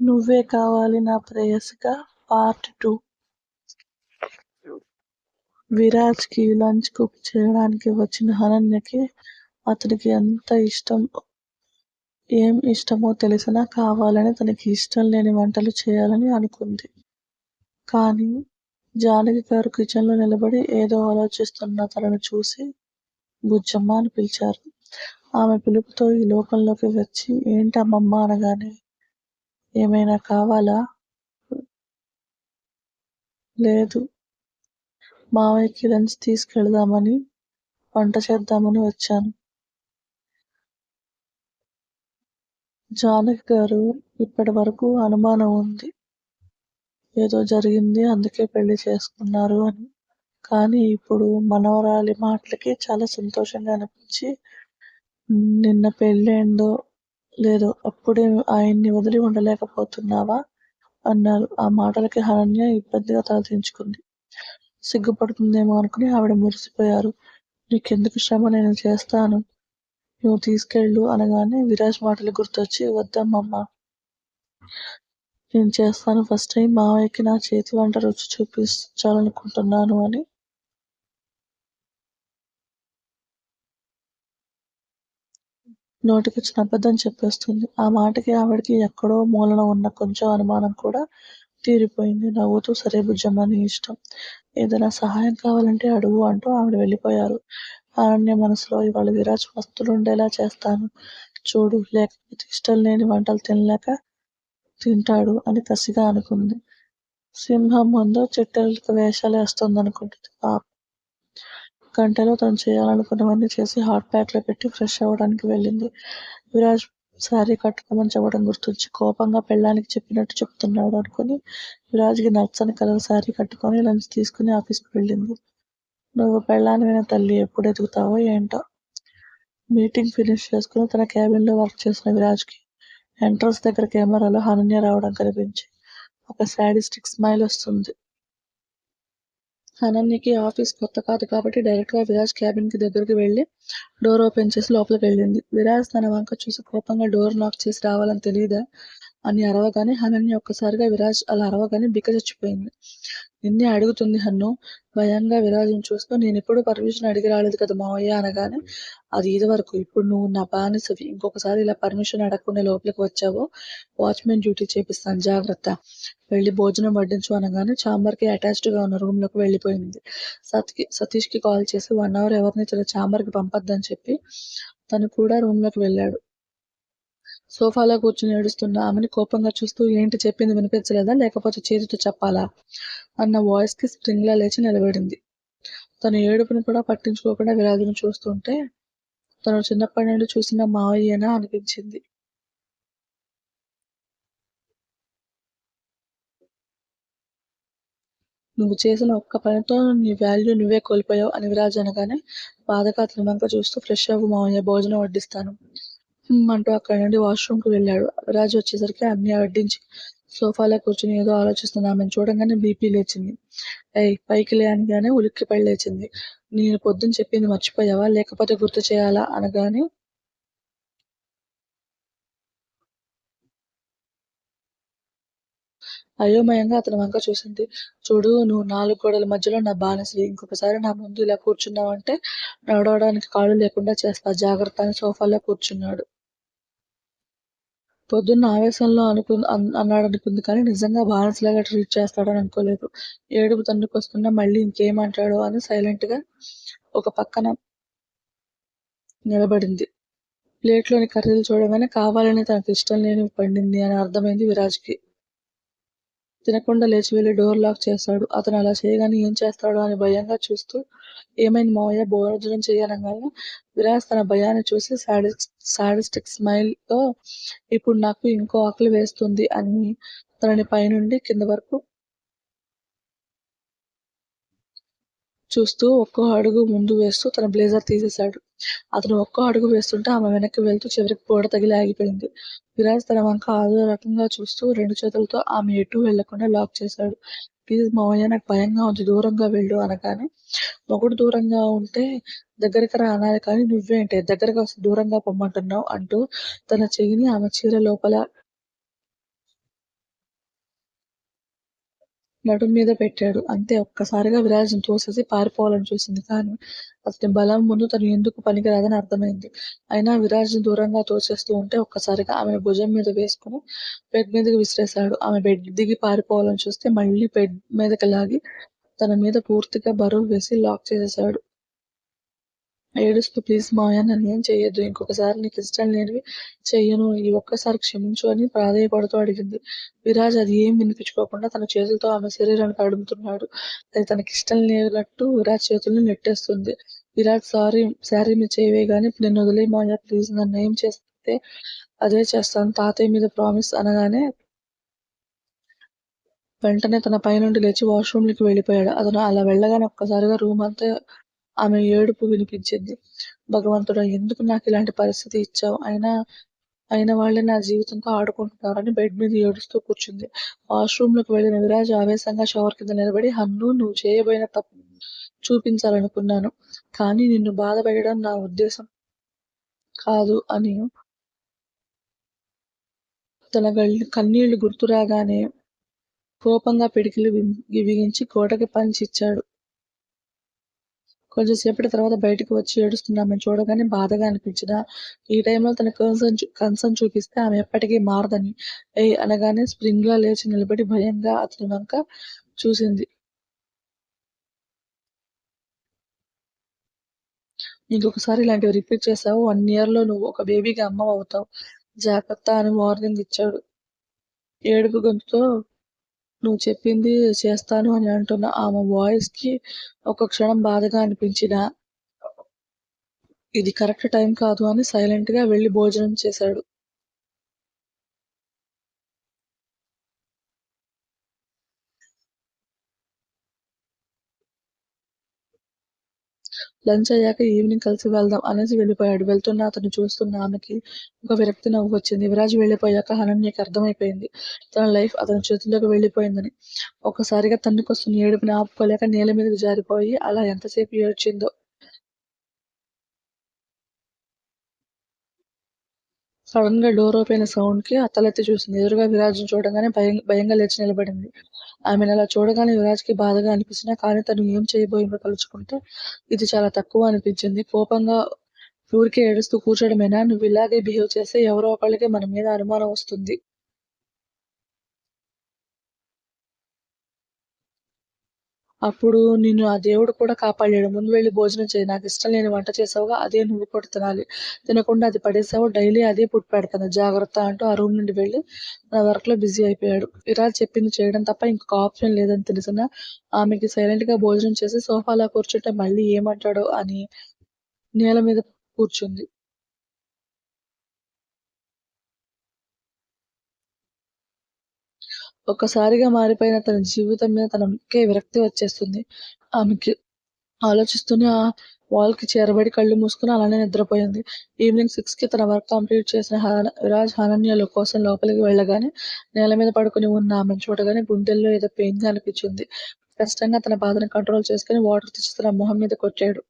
నువ్వే కావాలి నా ప్రేయసిగా పార్ట్ టూ విరాజ్కి లంచ్ కుక్ చేయడానికి వచ్చిన అనన్యకి అతనికి ఎంత ఇష్టం ఏం ఇష్టమో తెలిసినా కావాలని తనకి ఇష్టం లేని వంటలు చేయాలని అనుకుంది. కానీ జానకి గారు కిచెన్లో నిలబడి ఏదో ఆలోచిస్తున్న తనను చూసి బుజ్జమ్మ అని పిలిచారు. ఆమె పిలుపుతో ఈ లోకంలోకి వచ్చి ఏంటమ్మమ్మ? అనగానే ఏమైనా కావాలా? లేదు. మావయ్యకి లంచ్ తీసుకెళ్దామని వంట చేద్దామని వచ్చాను. జానకి గారు ఇప్పటి వరకు అనుమానం ఉంది. ఏదో జరిగింది అందుకే పెళ్ళి చేసుకున్నారు అని. కానీ ఇప్పుడు మనవరాలి మాటలకి చాలా సంతోషంగా అనిపించి నిన్న పెళ్ళేందో లేదు అప్పుడే ఆయన్ని వదిలి ఉండలేకపోతున్నావా? అన్నారు ఆ మాటలకి హరణ్య ఇబ్బందిగా తలదించుకుంది సిగ్గుపడుతుందేమో అనుకుని ఆవిడ మురిసిపోయారు. నీకెందుకు శ్రమ? నేను చేస్తాను. నువ్వు తీసుకెళ్ళు అనగానే విరాజ్ మాటలు గుర్తొచ్చి వద్దమ్మమ్మ. నేను చేస్తాను. ఫస్ట్ టైం మావయ్యకి నా చేతి వంట రుచి చూపించాలనుకుంటున్నాను అని నోటికొచ్చిన అబద్ధం చెప్పేస్తుంది. ఆ మాటకి ఆవిడకి ఎక్కడో మూలన ఉన్న కొంచెం అనుమానం కూడా తీరిపోయింది. నవ్వుతూ సరే బుజ్జమ్మ నీ ఇష్టం. ఏదైనా సహాయం కావాలంటే అడుగు అంటూ ఆవిడ వెళ్ళిపోయారు. అరణ్య మనసులో ఇవాళ విరాజ్ ఉండేలా చేస్తాను. చూడు లేకపోతే ఇష్టం లేని వంటలు తినలేక తింటాడు అని కసిగా అనుకుంది. సింహం ముందు చిట్టెలకి వేషాలు వేస్తుంది అనుకుంటుంది పాప. గంటలో తను చేయాలనుకున్నవన్నీ చేసి హాట్ ప్యాక్లో పెట్టి ఫ్రెష్ అవ్వడానికి వెళ్ళింది. విరాజ్ శారీ కట్టుకోమని చెప్పడం గుర్తొచ్చి కోపంగా పెళ్ళానికి చెప్పినట్టు చెప్తున్నాడు అనుకుని విరాజ్కి నచ్చని కలర్ శారీ కట్టుకొని లంచ్ తీసుకుని ఆఫీస్కి వెళ్ళింది. నువ్వు పెళ్ళానివైన తల్లి ఎప్పుడు ఎదుగుతావో ఏంటో. మీటింగ్ ఫినిష్ చేసుకుని తన క్యాబిన్లో వర్క్ చేసిన విరాజ్కి ఎంట్రన్స్ దగ్గర కెమెరాలో హనన్య రావడం కనిపించి ఒక సాడిస్టిక్ స్మైల్ వస్తుంది. అనన్యకి ఆఫీస్ కొత్త కాదు కాబట్టి డైరెక్ట్గా విరాజ్ క్యాబిన్కి దగ్గరికి వెళ్ళి డోర్ ఓపెన్ చేసి లోపలికి వెళ్ళింది. విరాజ్ తన వంక చూసి కోపంగా డోర్ నాక్ చేసి రావాలని తెలియదా అని అరవగానే హనన్య ఒక్కసారిగా విరాజ్ అలా అరవగానే బిక్క చచ్చిపోయింది. నిన్నే అడుగుతుంది హన్ను భయంగా విరాజుని చూస్తూ నేను ఎప్పుడు పర్మిషన్ అడిగి రాలేదు కదా మావయ్య అనగానే అది ఇది వరకు ఇప్పుడు నువ్వు నా బానిసవి ఇంకొకసారి ఇలా పర్మిషన్ అడగకుండా లోపలికి వచ్చావో వాచ్మెన్ డ్యూటీ చేపిస్తాను జాగ్రత్త. వెళ్ళి భోజనం వడ్డించు అనగానే కి అటాచ్డ్గా ఉన్న రూమ్లోకి వెళ్ళిపోయింది. సత్కి సతీష్కి కాల్ చేసి వన్ అవర్ ఎవరిని తన కి పంపొద్దని చెప్పి తను కూడా రూమ్లోకి వెళ్ళాడు. సోఫాలో కూర్చుని ఏడుస్తున్న ఆమెని కోపంగా చూస్తూ ఏంటి చెప్పింది వినిపించలేదా? లేకపోతే చేతితో చెప్పాలా? అన్న వాయిస్కి స్ప్రింగ్ లేచి నిలబడింది. తన ఏడుపుని కూడా పట్టించుకోకుండా విరాజుని చూస్తుంటే తను చిన్నప్పటి నుండి చూసిన మావయ్యనా అనిపించింది. నువ్వు చేసిన ఒక్క పనితో నీ వాల్యూ నువ్వే కోల్పోయావు అని విరాజ్ అనగానే బాధగా అతని చూస్తూ ఫ్రెష్ అవ్వు మావయ్య భోజనం వడ్డిస్తాను. అంటూ అక్కడి నుండి వాష్రూమ్కి వెళ్ళాడు. రాజు వచ్చేసరికి అన్ని వడ్డించి సోఫాలో కూర్చుని ఏదో ఆలోచిస్తున్న ఆమెను చూడంగానే బీపీ లేచింది. ఏయ్ పైకి లేనిగానే ఉలిక్కి పడి లేచింది. నేను పొద్దున్న చెప్పింది మర్చిపోయావా? లేకపోతే గుర్తు చేయాలా? అనగానే అయోమయంగా అతని వంక చూసింది. చూడు నువ్వు నాలుగు గోడల మధ్యలో నా బానిసవి. ఇంకొకసారి నా ముందు ఇలా కూర్చున్నావంటే నడవడానికి కాళ్ళు లేకుండా చేస్తా. జాగ్రత్త అని సోఫాలో కూర్చున్నాడు. పొద్దున్న ఆవేశంలో అనుకు అన్నాడనుకుంది కానీ నిజంగా బానిసలాగా ట్రీట్ చేస్తాడని అనుకోలేదు. ఏడుపు తన్నుకొస్తున్నా మళ్ళీ ఇంకేమంటాడో అని సైలెంట్‌గా ఒక పక్కన నిలబడింది. ప్లేట్‌లోని కర్రీలు చూడగానే కావాలని తనకు ఇష్టం లేని పండింది అని అర్థమైంది విరాజ్‌కి. తినకుండా లేచి వెళ్ళి డోర్ లాక్ చేస్తాడు. అతను అలా చేయగానే ఏం చేస్తాడో అని భయంగా చూస్తూ ఏమైంది మావయ్య? భోజనం చెయ్యనగానే విరాజ్ తన భయాన్ని చూసి సాడిస్టిక్ స్మైల్తో ఇప్పుడు నాకు ఇంకో ఆకలి వేస్తుంది అని తనని పైనుండి కింద వరకు చూస్తూ ఒక్కో అడుగు ముందు వేస్తూ తన బ్లేజర్ తీసేశాడు. అతను ఒక్కో అడుగు వేస్తుంటే ఆమె వెనక్కి వెళ్తూ చివరికి గోడ తగిలి ఆగిపోయింది. విరాజ్ తన వంక ఆదో రకంగా చూస్తూ రెండు చేతులతో ఆమె ఎటు వెళ్ళకుండా లాక్ చేశాడు. ప్లీజ్ మావయ్య నాకు భయంగా ఉంది దూరంగా వెళ్ళు అనగానే మొగుడు దూరంగా ఉంటే దగ్గరికి రా అనాలి కానీ నువ్వేంటే? దగ్గరకు వస్తే దూరంగా పొమ్మంటున్నావు అంటూ తన చెయ్యిని ఆమె చీర లోపల నడుం మీద పెట్టాడు. అంతే ఒక్కసారిగా విరాజ్ని తోసేసి పారిపోవాలని చూసింది. కానీ అతని బలం ముందు తను ఎందుకు పనికిరాదని అర్థమైంది. అయినా విరాజ్ని దూరంగా తోచేస్తూ ఉంటే ఒక్కసారిగా ఆమె భుజం మీద వేసుకుని బెడ్ మీదకి విసిరేశాడు. ఆమె బెడ్ దిగి పారిపోవాలని చూస్తే మళ్ళీ బెడ్ మీదకి లాగి తన మీద పూర్తిగా బరువు వేసి లాక్ చేసేశాడు. ఏడుస్తూ ప్లీజ్ మాయా నన్ను ఏం చెయ్యొద్దు. ఇంకొకసారి నీకు ఇష్టం లేనివి చెయ్యను. ఈ ఒక్కసారి క్షమించు అని ప్రాధేయపడుతూ అడిగింది. విరాజ్ అది ఏం వినిపించుకోకుండా తన చేతులతో ఆమె శరీరానికి అడుగుతున్నాడు అది తనకిష్టం లేనట్టు విరాజ్ చేతుల్ని నెట్టేస్తుంది. విరాజ్ సారీ శారీ చేయవే చెయ్యి ఇప్పుడు నేను వదిలేయ్ మాయా ప్లీజ్ నన్ను ఏం చేస్తే అదే చేస్తాను తాతయ్య మీద ప్రామిస్ అనగానే వెంటనే తన పైనుండి లేచి వాష్రూమ్లోకి వెళ్ళిపోయాడు. అతను అలా వెళ్ళగానే ఒక్కసారిగా రూమ్ అంతా ఆమె ఏడుపు వినిపించింది. భగవంతుడా! ఎందుకు నాకు ఇలాంటి పరిస్థితి ఇచ్చావు? అయినా అయిన వాళ్ళే నా జీవితంతో ఆడుకుంటున్నారని బెడ్ మీద ఏడుస్తూ కూర్చుంది. వాష్రూమ్లోకి వెళ్ళిన విరాజ్ ఆవేశంగా షవర్ కింద నిలబడి హన్ను నువ్వు చేయబోయిన తప్పు చూపించాలనుకున్నాను. కానీ నిన్ను బాధ పెట్టడం నా ఉద్దేశం కాదు అని తన కన్నీళ్ళు గుర్తురాగానే కోపంగా పిడికిలి బిగించి కోటకి పంచిచ్చాడు కొంచెంసేపటి తర్వాత బయటకు వచ్చి ఏడుస్తున్న ఆమె చూడగానే బాధగా అనిపించిన ఈ టైంలో తన కన్సర్న్ కన్సర్న్ చూపిస్తే ఆమె ఎప్పటికీ మారదని ఏ అనగానే స్ప్రింగ్లా లేచి నిలబడి భయంగా అతని వంక చూసింది. ఇంకొకసారి ఇలాంటివి రిపీట్ చేశావు వన్ ఇయర్లో నువ్వు ఒక బేబీకి అమ్మవవుతావు. జాగ్రత్త అని వార్నింగ్ ఇచ్చాడు. ఏడుపు గొంతుతో నువ్వు చెప్పింది చేస్తాను అని అంటున్న ఆమె వాయిస్కి ఒక క్షణం బాధగా అనిపించిన ఇది కరెక్ట్ టైం కాదు అని సైలెంట్గా వెళ్ళి భోజనం చేశాడు. లంచ్ అయ్యాక ఈవినింగ్ కలిసి వెళ్దాం అనేసి వెళ్ళిపోయాడు. వెళ్తున్న అతను చూస్తున్న ఆమెకి ఒక విరక్తి నవ్వు వచ్చింది. విరాజ్ వెళ్ళిపోయాక అనన్యకి అర్థమైపోయింది. తన లైఫ్ అతని చేతుల్లోకి వెళ్ళిపోయిందని. ఒక్కసారిగా తన్నుకొస్తున్న ఏడుపుని ఆపుకోలేక నేల మీదకి జారిపోయి అలా ఎంతసేపు ఏడ్చిందో. సడన్గా డోర్ ఓపెన్ సౌండ్కి తలెత్తి చూసింది. ఎదురుగా విరాజ్ని చూడగానే భయం భయంగా లేచి నిలబడింది. ఆమెను అలా చూడగానే విరాజ్కి బాధగా అనిపించినా కానీ తను ఏం చేయబోయిందో తలుచుకుంటే ఇది చాలా తక్కువ అనిపించింది. కోపంగా ఊరికే ఏడుస్తూ కూర్చోడమేనా? నువ్వు ఇలాగే బిహేవ్ చేస్తే ఎవరో ఒకళ్ళకి మన మీద అనుమానం వస్తుంది. అప్పుడు నిన్ను ఆ దేవుడు కూడా కాపాడాడు. ముందు వెళ్ళి భోజనం చెయ్యి. ఇష్టం లేని వంట చేసావుగా అదే నువ్వు కూడా తినాలి. తినకుండా అది పడేసావు డైలీ అదే పుట్టి పెడతాను. జాగ్రత్త అంటూ ఆ రూమ్ నుండి వెళ్ళి నా వర్క్లో బిజీ అయిపోయాడు. ఇలా చెప్పింది చేయడం తప్ప ఇంకొక ఆప్షన్ లేదని తెలిసినా ఆమెకి సైలెంట్గా భోజనం చేసి సోఫాలో కూర్చుంటే మళ్ళీ ఏమంటాడో అని నేల మీద కూర్చుంది. ఒక్కసారిగా మారిపోయిన తన జీవితం మీద తనకే విరక్తి వచ్చేస్తుంది. ఆమెకి ఆలోచిస్తూనే ఆ వాల్కి చేరబడి కళ్ళు మూసుకుని అలానే నిద్రపోయింది. ఈవినింగ్ సిక్స్కి తన వర్క్ కంప్లీట్ చేసిన విరాజ్ అనన్య కోసం లోపలికి వెళ్ళగానే నేల మీద పడుకుని ఉన్న ఆమెను చూడగానే గుండెల్లో ఏదో పెయిన్ అనిపించింది. కష్టంగా తన బాధను కంట్రోల్ చేసుకుని వాటర్ తెచ్చి తన మొహం మీద కొట్టాడు.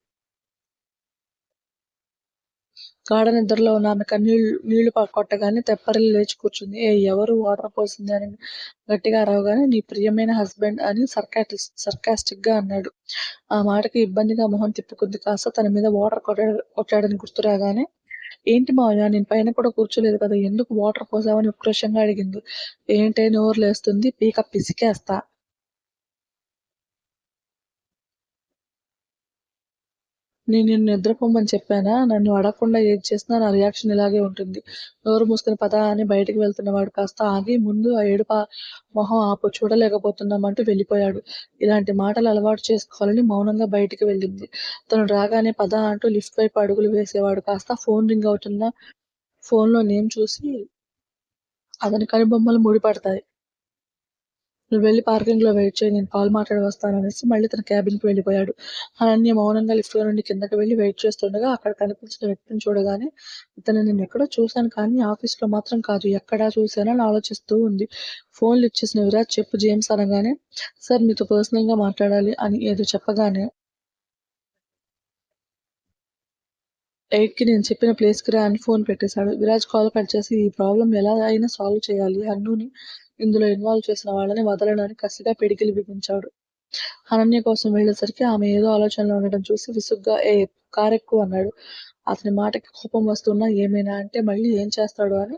గాఢ నిద్రలో ఉన్న ఆమె కన్నీళ్ళు నీళ్ళు కొట్టగానే తెప్పరిల్లి లేచి కూర్చుంది. ఏ ఎవరు వాటర్ పోసింది అని గట్టిగా అరవగానే నీ ప్రియమైన హస్బెండ్ అని సర్కాస్టిక్గా అన్నాడు. ఆ మాటకి ఇబ్బందిగా మొహం తిప్పుకుంది. కాస్త తన మీద వాటర్ కొట్టాడని గుర్తురాగానే ఏంటి మావయ్య నేను పైన కూడా కూర్చోలేదు కదా ఎందుకు వాటర్ పోసావని ఉక్రోషంగా అడిగింది. ఏంటే నోరు లేస్తుంది పీక పిసికేస్తా నేను నిన్ను నిద్రపోమని చెప్పానా? నన్ను అడగకుండా ఏది చేసినా నా రియాక్షన్ ఇలాగే ఉంటుంది. నోరు మూసుకుని పద అని బయటికి వెళ్తున్నవాడు కాస్త ఆగి ముందు ఆ ఏడుపా మొహం ఆపు చూడలేకపోతున్నాం అంటూ వెళ్ళిపోయాడు. ఇలాంటి మాటలు అలవాటు చేసుకోవాలని మౌనంగా బయటికి వెళ్ళింది. తను రాగానే పద అంటూ లిఫ్ట్ వైపు అడుగులు వేసేవాడు కాస్త ఫోన్ రింగ్ అవుతున్న ఫోన్లో నేమ్ చూసి అతని కనుబొమ్మలు ముడిపడతాయి. నువ్వు వెళ్ళి పార్కింగ్లో వెయిట్ చేయి నేను కాల్ మాట్లాడి వస్తాను అనేసి మళ్ళీ తన క్యాబిన్కి వెళ్ళిపోయాడు. అనన్య మౌనంగా లిఫ్ట్లో నుండి కిందకి వెళ్ళి వెయిట్ చేస్తుండగా అక్కడ కనిపించిన వ్యక్తిని చూడగానే ఇతను నేను ఎక్కడో చూశాను కానీ ఆఫీస్లో మాత్రం కాదు ఎక్కడా చూశానని ఆలోచిస్తూ ఉంది. ఫోన్లు ఇచ్చేసిన విరాజ్ చెప్పు జేమ్స్ అనగానే సార్ మీతో పర్సనల్గా మాట్లాడాలి అని ఏదో చెప్పగానే ఎయిట్‌కి నేను చెప్పిన ప్లేస్‌కి రా అని ఫోన్ పెట్టేశాడు. విరాజ్ కాల్ కట్ చేసి ఈ ప్రాబ్లమ్ ఎలా అయినా సాల్వ్ చేయాలి. అన్నుని ఇందులో ఇన్వాల్వ్ చేసిన వాళ్ళని వదలడానికి కసిగా పిడికిలు బిగించాడు. అనన్య కోసం వెళ్ళేసరికి ఆమె ఏదో ఆలోచనలో ఉండడం చూసి విసుగ్గా ఏ కారెక్కు అన్నాడు. అతని మాటకి కోపం వస్తున్నా ఏమైనా అంటే మళ్ళీ ఏం చేస్తాడు అని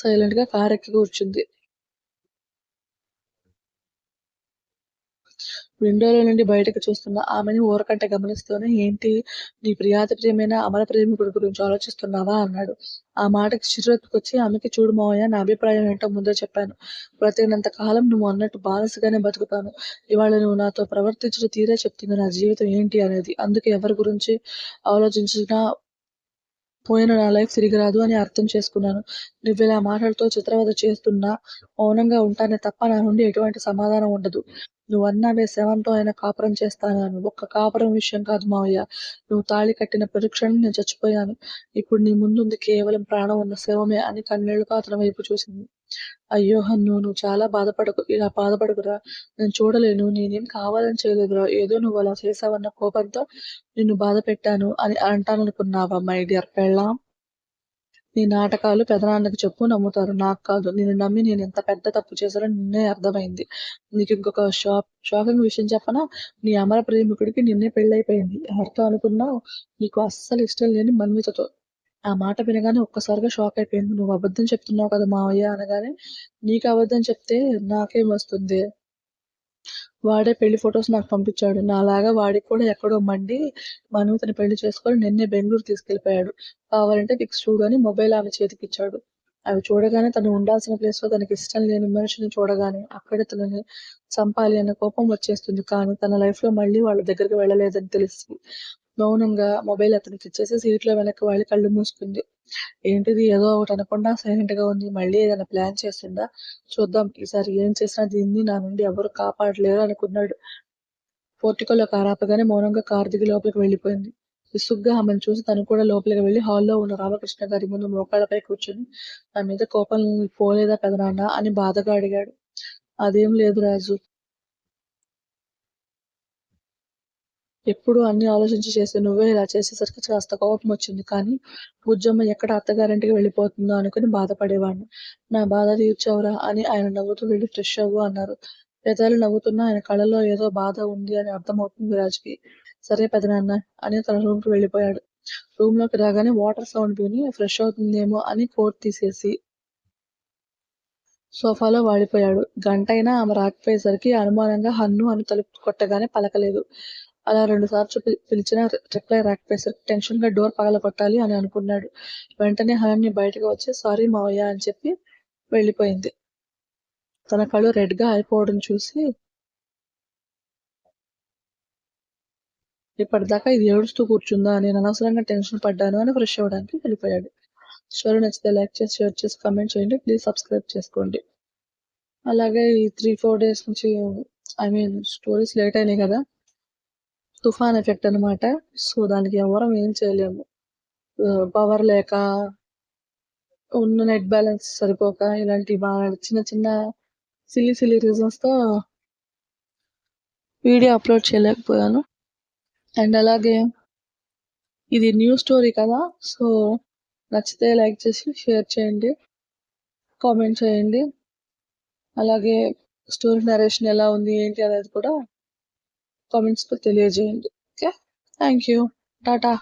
సైలెంట్‌గా కారెక్కి కూర్చుంది. విండోలో నుండి బయటకు చూస్తున్న ఆమెని ఊరకంట గమనిస్తూనే ఏంటి నీ ప్రియాతి ప్రియమైన అమర ప్రేమికుడి గురించి ఆలోచిస్తున్నావా అన్నాడు. ఆ మాటకి చిరెత్తుకొచ్చి ఆమెకి చూడు మావయ్య నా అభిప్రాయం ఏంటో ముందే చెప్పాను. బ్రతికినంత కాలం నువ్వు అన్నట్టు బానిసగానే బతుకుతాను. ఇవాళ నువ్వు నాతో ప్రవర్తించిన తీరే చెప్తుంది నా జీవితం ఏంటి అనేది. అందుకే ఎవరి గురించి ఆలోచించినా పోయిన నా లైఫ్ తిరిగి రాదు అని అర్థం చేసుకున్నాను. నువ్వు ఇలా మాటలతో చిత్రవద చేస్తున్నా మౌనంగా ఉంటానే తప్ప నా నుండి ఎటువంటి సమాధానం ఉండదు. నువ్వన్నావే శవంతో ఆయన కాపురం చేస్తాను ఒక్క కాపురం విషయం కాదు మావయ్య. నువ్వు తాళి కట్టిన పరీక్షను నేను చచ్చిపోయాను. ఇప్పుడు నీ ముందుంది కేవలం ప్రాణం ఉన్న శవమే అని కన్నీళ్ళుగా అతని వైపు చూసింది. అయ్యో హన్ను నువ్వు చాలా బాధపడకు. ఇలా బాధపడకురా. నేను చూడలేను. నేనేం కావాలని చేయలేదురా. ఏదో నువ్వు అలా చేసావన్న కోపంతో నిన్ను బాధపెట్టాను అని అంటాననుకున్నావా మై డియర్ పెళ్ళాం? నీ నాటకాలు పెదనాన్నకి చెప్పు నమ్ముతారు. నాకు కాదు. నిన్ను నమ్మి నేను ఎంత పెద్ద తప్పు చేశానో నిన్నే అర్థమైంది. నీకు ఇంకొక షాక్ షాకింగ్ విషయం చెప్పనా? నీ అమర ప్రేమికుడికి నిన్నే పెళ్ళైపోయింది ఎవరితో అనుకున్నావు నీకు అస్సలు ఇష్టం లేని మన్వితతో. ఆ మాట వినగానే ఒక్కసారిగా షాక్ అయిపోయింది. నువ్వు అబద్ధం చెప్తున్నావు కదా మావయ్య అనగానే నీకు అబద్ధం చెప్తే నాకేం వస్తుంది? వాడే పెళ్ళి ఫొటోస్ నాకు పంపించాడు. నాలాగా వాడికి కూడా ఎక్కడో మండి మన్వితని పెళ్ళి చేసుకొని నిన్నే బెంగళూరు తీసుకెళ్ళిపోయాడు కావాలంటే ఫిక్స్ చూడని అని మొబైల్ ఆమె చేతికిచ్చాడు. అవి చూడగానే తను ఉండాల్సిన ప్లేస్‌లో తనకిష్టం లేని మనిషిని చూడగానే అక్కడే తనని చంపాలి అన్న కోపం వచ్చేస్తుంది. కానీ తన లైఫ్‌లో మళ్ళీ వాళ్ళ దగ్గరికి వెళ్ళలేదని తెలిసి మౌనంగా మొబైల్ అతనికిచ్చేసి సీట్లో వెనక్కి వాళ్ళు కళ్ళు మూసుకుంది. ఏంటిది ఏదో ఒకటి అనకుండా సైలెంట్‌గా ఉంది. మళ్ళీ ఏదైనా ప్లాన్ చేస్తుందా? చూద్దాం ఈసారి ఏం చేసినా దీన్ని నా నుండి ఎవరు కాపాడలేరు అనుకున్నాడు. పోర్టికోలో కారాపగానే మౌనంగా కారు దిగి లోపలికి వెళ్ళిపోయింది. విసుగ్గా ఆమెను చూసి తను కూడా లోపలికి వెళ్ళి హాల్లో ఉన్న రామకృష్ణ గారి ముందు మోకాళ్ళపై కూర్చుని నా మీద కోపం పోలేదా పెదనాన్న అని బాధగా అడిగాడు. అదేం లేదు రాజు ఎప్పుడూ అన్ని ఆలోచించి చేసే నువ్వే ఇలా చేసేసరికి కాస్త కోపం వచ్చింది. కానీ బుజ్జమ్మ ఎక్కడ అత్తగారింటికి వెళ్ళిపోతుందో అనుకుని బాధపడేవాడిని నా బాధ తీర్చావురా అని ఆయన నవ్వుతూ వెళ్ళి ఫ్రెష్ అవ్వు అన్నారు. పెదాలు నవ్వుతున్నా ఆయన కళ్ళలో ఏదో బాధ ఉంది అని అర్థమవుతుంది రాజుకి సరే పెదనాన్న అని తన రూమ్‌కి వెళ్ళిపోయాడు. రూమ్‌లోకి రాగానే వాటర్ సౌండ్ విని ఫ్రెష్ అవుతుందేమో అని కోట్ తీసేసి సోఫాలో వాడిపోయాడు గంటైనా ఆమె రాకపోయేసరికి అనుమానంగా హన్ను అని తలుపు కొట్టగానే పలకలేదు. అలా రెండుసార్లు పి పిలిచినా రిప్లై రాకపోయేసరికి టెన్షన్‌గా డోర్ పగలగొట్టాలి అని అనుకున్నాడు. వెంటనే హయాన్ని బయటకు వచ్చి సారీ మావయ్య అని చెప్పి వెళ్ళిపోయింది. తన కళ్ళు రెడ్‌గా అయిపోవడం చూసి ఇప్పటిదాకా ఇది ఏడుస్తూ కూర్చుందా? నేను అనవసరంగా టెన్షన్ పడ్డాను అని ఫ్రెష్ అవ్వడానికి వెళ్ళిపోయాడు. స్టోరీ నచ్చితే లైక్ చేసి, షేర్ చేసి, కామెంట్ చేయండి. ప్లీజ్ సబ్స్క్రైబ్ చేసుకోండి. అలాగే ఈ త్రీ ఫోర్ డేస్ నుంచి ఐ మీన్ స్టోరీస్ లేట్ అయినాయి కదా! తుఫాన్ ఎఫెక్ట్ అనమాట. సో, దానికి ఎవ్వరం ఏం చేయలేము. పవర్ లేక, ఉన్న నెట్ బ్యాలెన్స్ సరిపోక ఇలాంటి బాగా చిన్న చిన్న సిల్లీ సిల్లీ రీజన్స్‌తో వీడియో అప్‌లోడ్ చేయలేకపోయాను. అండ్ అలాగే ఇది న్యూ స్టోరీ కదా! సో, నచ్చితే లైక్ చేసి, షేర్ చేయండి. కామెంట్ చేయండి. అలాగే స్టోరీ నరేషన్ ఎలా ఉంది? ఏంటి అనేది కూడా కామెంట్స్‌లో తెలియజేయండి. ఓకే. Thank you. టాటా.